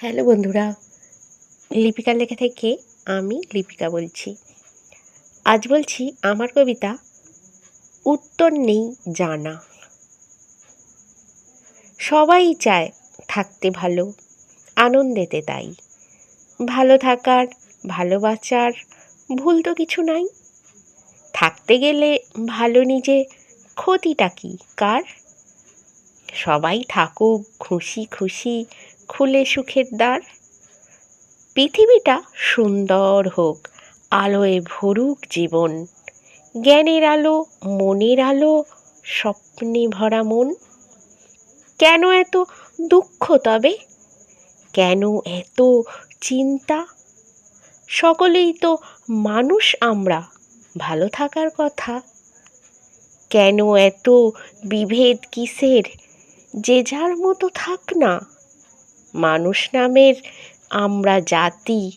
Hello বন্ধুরা, লিপিকার লেখা থেকে আমি লিপিকা বলছি। আজ বলছি আমার কবিতা, উত্তর নেই জানা। সবাই চায় থাকতে ভালো, আনন্দেতে তাই। ভালো থাকার ভালোবাসার ভুল তো কিছু নাই। থাকতে গেলে ভালো নিজে, ক্ষতিটা কি কার? সবাই থাকুক খুশি খুশি খুলে সুখের দ্বার। পৃথিবীটা সুন্দর হোক, আলোয় ভরুক জীবন। জ্ঞানের আলো, মনের আলো, স্বপ্নে ভরা মন। কেন এত দুঃখ তবে? কেন এত চিন্তা? সকলেই তো মানুষ আমরা, ভালো থাকার কথা। কেন এত বিভেদ কিসের? যে যার মতো থাক না। মানুষ নামের আমরা জাতি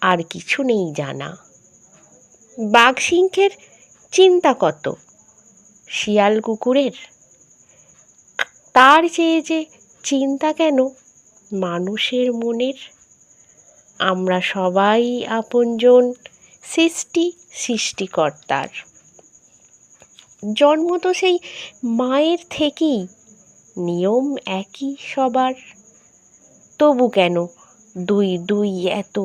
আর কিছু নেই জানা। বাঘ সিংহের চিন্তা কত? শিয়াল কুকুরের? তার চেয়ে যে চিন্তা কেন মানুষের মনের? আমরা সবাই আপনজন সৃষ্টি সৃষ্টিকর্তার। জন্ম তো সেই মায়ের থেকেই, নিয়ম একই সবার। তবু কেন? দুই দুই এত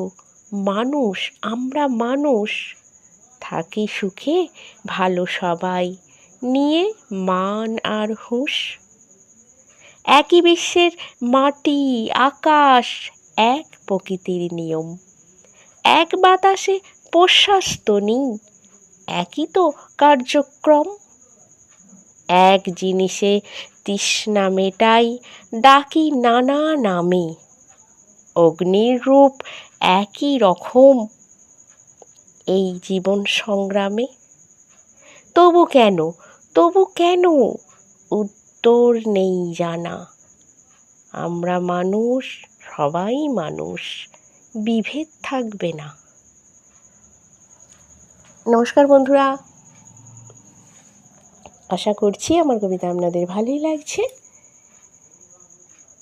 মানুষ, আমরা মানুষ। থাকি সুখে, ভালো সবাই। নিয়ে মান আর হুঁশ। একই বিশ্বের মাটি, আকাশ, এক প্রকৃতির নিয়ম। এক বাতাসে প্রশ্বাস তো নেই, একই তো কার্যক্রম। এক জিনিসে তৃষ্ণা মেটাই, ডাকি নানা নামে। অগ্নির রূপ একই রকম এই জীবন সংগ্রামে? তবু কেন? তবু কেন? উত্তর নেই জানা। আমরা মানুষ, সবাই মানুষ, বিভেদ থাকবে না। নমস্কার বন্ধুরা। আশা করছি আমার কবিতা আপনাদের ভালোই লাগছে।